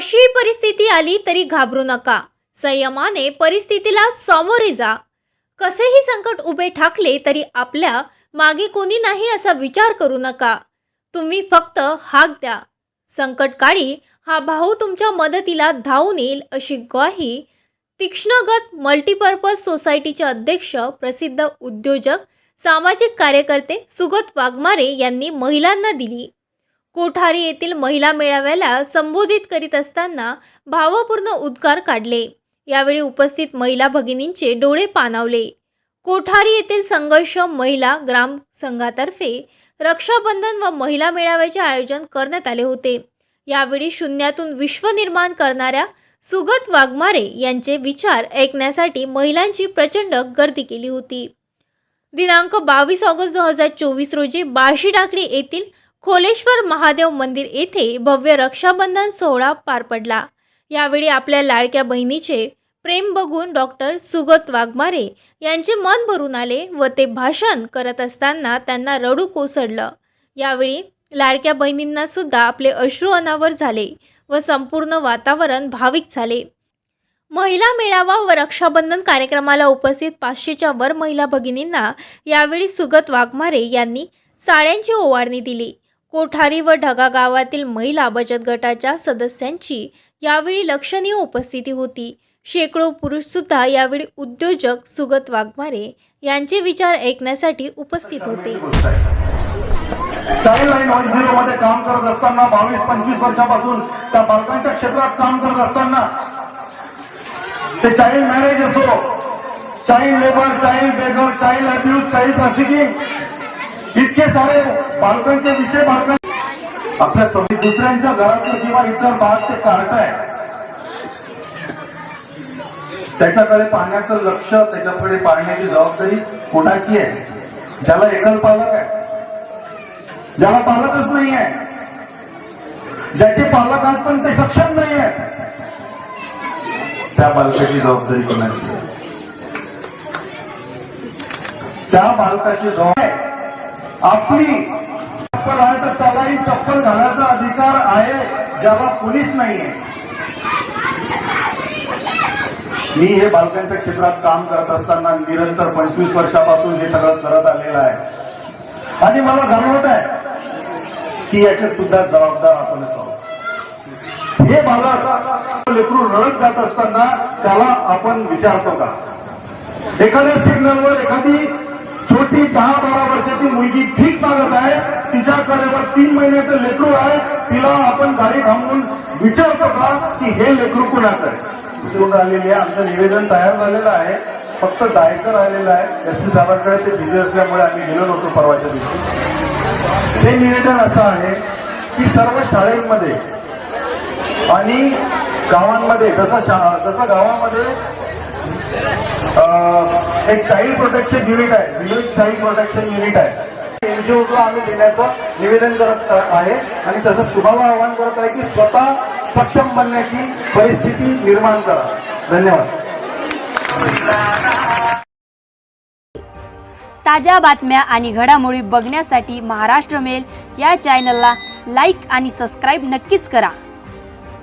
परिस्थिती आली तरी घाबरू नका. संयमाने परिस्थितीला सामोरे जा. कसेही संकट उभे ठाकले तरी आपल्या मागे कोणी नाही असा विचार करू नका. तुम्ही फक्त हाक द्या. संकटकाळी हा भाऊ तुमच्या मदतीला धावून येईल अशी ग्वाही तीक्ष्णगत मल्टीपर्पज सोसायटीचे अध्यक्ष प्रसिद्ध उद्योजक सामाजिक कार्यकर्ते सुगत वाघमारे यांनी महिलांना दिली. कोठारी येथील महिला मेळाव्याला संबोधित करीत असताना भावपूर्ण उद्गार काढले. यावेळी उपस्थित महिला भगिनींचे डोळे पाणावले. कोठारी येथील संघर्ष महिला ग्राम संघातर्फे रक्षाबंधन व महिला मेळाव्याचे आयोजन करण्यात आले होते. यावेळी शून्यातून विश्व निर्माण करणाऱ्या सुगत वाघमारे यांचे विचार ऐकण्यासाठी महिलांची प्रचंड गर्दी केली होती. दिनांक बावीस ऑगस्ट दोन हजार चोवीस रोजी बार्शी टाकडी येथील खोलेश्वर महादेव मंदिर येथे भव्य रक्षाबंधन सोहळा पार पडला. यावेळी आपल्या लाडक्या बहिणीचे प्रेम बघून डॉक्टर सुगत वाघमारे यांचे मन भरून आले व ते भाषण करत असताना त्यांना रडू कोसळलं. यावेळी लाडक्या बहिणींना सुद्धा आपले अश्रू अनावर झाले व संपूर्ण वातावरण भाविक झाले. महिला मेळावा व रक्षाबंधन कार्यक्रमाला उपस्थित पाचशेच्या वर महिला भगिनींना यावेळी सुगत वाघमारे यांनी साड्यांची ओवाळणी दिली. कोठारी व ढगा गावातील महिला बचत गटाच्या सदस्यांची यावेळी लक्षणीय उपस्थिती होती. शेकडो पुरुषसुद्धा यावेळी उद्योजक सुगत वाघमारे यांचे विचार ऐकण्यासाठी उपस्थित होते. चाइल्ड लाईन वन झिरो मध्ये काम करत असताना बावीस पंचवीस वर्षापासून त्या बालकांच्या क्षेत्रात काम करत असताना ते चाइल्ड मॅरेज असो child labour child beggar child abuse child trafficking इतके सारे बालकांचे विषय बालकां आपल्यासमोर दुसऱ्यांच्या घरातलं किंवा इतर भाग ते कार्ट आहे. त्याच्याकडे पाहण्याचं लक्ष त्याच्याकडे पाहण्याची जबाबदारी कोणाची आहे? ज्याला एकल पालक आहे. ज्याला पालकच नाही आहे. ज्याचे पालक आहेत पण ते सक्षम नाही आहे त्या बालकाची जबाबदारी कोणाची त्या बालकाची जबाबदारी आपली चप्पल आहे तर त्यालाही चप्पल घालायचा अधिकार आहे ज्याला कुणीच नाही मी हे बालकांच्या क्षेत्रात काम करत असताना निरंतर पंचवीस वर्षापासून हे सगळं करत आलेलं आहे. आणि मला जाणवत आहे की याचे सुद्धा जबाबदार आपण आहोत. हे बालक लेकरू रडत जात असताना त्याला आपण विचारतो का? एखाद्या सिग्नलवर एखादी छोटी दहा बारा वर्षाची मुलगी भीक मागत आहे. तिच्याकडे तीन महिन्याचं लेकरू आहे. तिला आपण गाडी थांबवून विचारतो का की हे लेकरू कुणाचं आहे? निवडून आलेली आहे. आमचं निवेदन तयार झालेलं आहे. फक्त जायचं राहिलेलं आहे. एस पी साहेबांकडे ते बिझी असल्यामुळे आम्ही गेलो नव्हतो परवाच्या दिवशी. हे निवेदन असं आहे की सर्व शाळेमध्ये आणि गावांमध्ये जसं जसं गावामध्ये एक चाइल्ड प्रोटेक्शन युनिट आहे. विलेज चाइल्ड प्रोटेक्शन युनिट आहे. एनजीओला आम्ही देण्याचं निवेदन करत आहे. आणि तसंच तुम्हाला आवाहन करत आहे की स्वतः सक्षम बनण्याची परिस्थिती निर्माण करा. धन्यवाद. ताज्या बातम्या आणि घडामोडी बघण्यासाठी महाराष्ट्र मेल या चॅनलला लाईक आणि सबस्क्राईब नक्कीच करा.